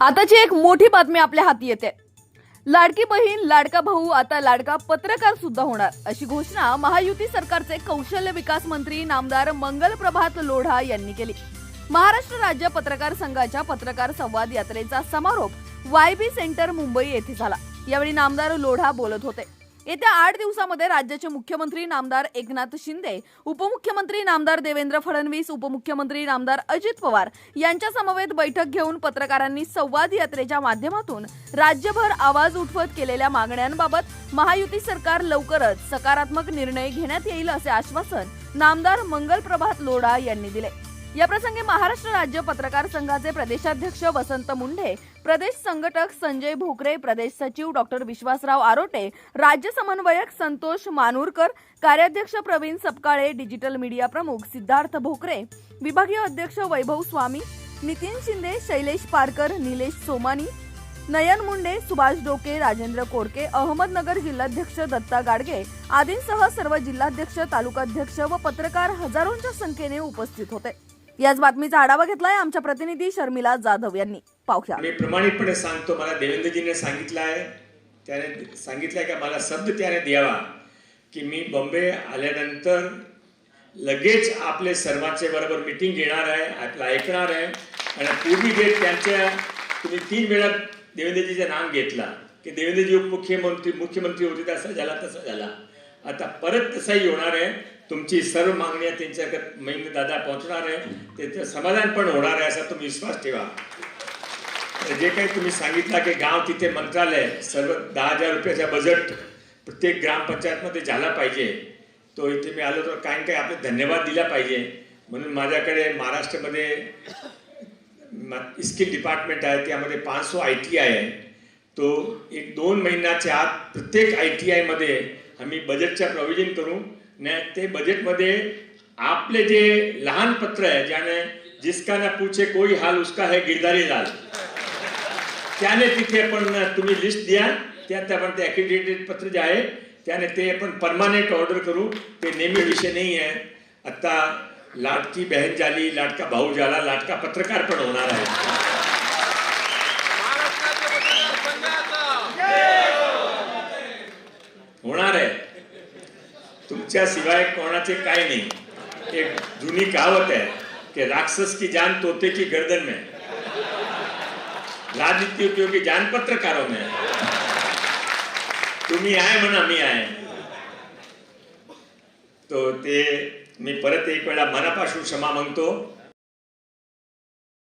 आताची एक मोठी बातमी आपल्या हाती येते. लाडकी बहीण लाडका भाऊ आता लाडका पत्रकार सुद्धा होणार. अशी घोषणा महायुती सरकारचे कौशल्य विकास मंत्री नामदार मंगल प्रभात लोढा यांनी केली. महाराष्ट्र राज्य पत्रकार संघाच्या पत्रकार संवाद यात्रेचा समारोप वाय बी सेंटर मुंबई येथे झाला. यावेळी नामदार लोढा बोलत होते. येत्या आठ दिवसामध्ये राज्याचे मुख्यमंत्री नामदार एकनाथ शिंदे उपमुख्यमंत्री नामदार देवेंद्र फडणवीस उपमुख्यमंत्री नामदार अजित पवार यांच्या समवेत बैठक घेऊन पत्रकारांनी संवाद यात्रेच्या माध्यमातून राज्यभर आवाज उठवत केलेल्या मागण्यांबाबत महायुती सरकार लवकरच सकारात्मक निर्णय घेण्यात येईल असे आश्वासन नामदार मंगल प्रभात लोढा यांनी दिले. याप्रसंगी महाराष्ट्र राज्य पत्रकार संघाचे प्रदेशाध्यक्ष वसंत मुंढे प्रदेश संघटक संजय भोकरे प्रदेश सचिव डॉक्टर विश्वासराव आरोटे राज्य समन्वयक संतोष मानूरकर कार्याध्यक्ष प्रवीण सपकाळे डिजिटल मीडिया प्रमुख सिद्धार्थ भोकरे विभागीय अध्यक्ष वैभव स्वामी नितीन शिंदे शैलेश पारकर निलेश सोमानी नयन मुंडे सुभाष डोके राजेंद्र कोडके अहमदनगर जिल्हाध्यक्ष दत्ता गाडगे आदींसह सर्व जिल्हाध्यक्ष तालुकाध्यक्ष व पत्रकार हजारोंच्या संख्येने उपस्थित होते. याच बातमीचा आढावा घेतलाय आमच्या प्रतिनिधी शर्मिला जाधव यांनी. पाहूया मी प्रमाणितपणे सांगतो मला देवेंद्रजीने सांगितलं आहे. त्याने सांगितलं आहे का मला शब्द त्याने द्यावा की मी बॉम्बे आल्यानंतर लगेच आपले सर्वांचे बरोबर मिटिंग घेणार आहे आपलं ऐकणार आहे. आणि पूर्वी घेत त्यांच्या तुम्ही तीन वेळा देवेंद्रजीचं नाम घेतला की देवेंद्रजी उपमुख्यमंत्री मुख्यमंत्री होते तसा झाला तसा झाला. आता परत तसंही होणार आहे. तुमची सर्व मागण्या त्यांच्याकडे महेंद्र दादा पोहोचणार आहे. त्याचं समाधान पण होणार आहे असा तुम्ही विश्वास ठेवा. जे काही तुम्ही सांगितलं की गाव तिथे मंत्रालय सर्व दहा हजार रुपयाचा बजेट प्रत्येक ग्रामपंचायतमध्ये झाला पाहिजे. तो इथे मी आलो तर काही काही आपले धन्यवाद दिला पाहिजे. म्हणून माझ्याकडे महाराष्ट्रामध्ये स्किल डिपार्टमेंट आहे त्यामध्ये पाचशे आय टी आय आहे. तो एक दोन महिन्याच्या आत प्रत्येक आय टी आयमध्ये आम्ही बजेटच्या प्रोव्हिजन करू न ते बजेटमध्ये आपले जे लहान पत्र आहे ज्याने जिसका ना पूछे कोई हाल उसका है गिरदारी लाल. त्याने तिथे आपण तुम्ही लिस्ट द्या त्यात आपण ते ॲक्रिडेटेड पत्र जे आहे त्याने ते आपण परमानेंट ऑर्डर करू. ते नेहमी विषय नाही आहे. आता लाडकी बहीण झाली लाडका भाऊ झाला लाडका पत्रकार पण होणार आहे. होणार आहे. तुमच्याशिवाय कोणाचे काय नाही. एक जुनी कहावत आहे की राक्षस की जान तोते की गर्दन में. राजनीतियों उपयोगी जान पत्रकारों में. तुम्ही आहे म्हणा मी आहे. तो ते मी परत एक वेळा मनापासून क्षमा मागतो.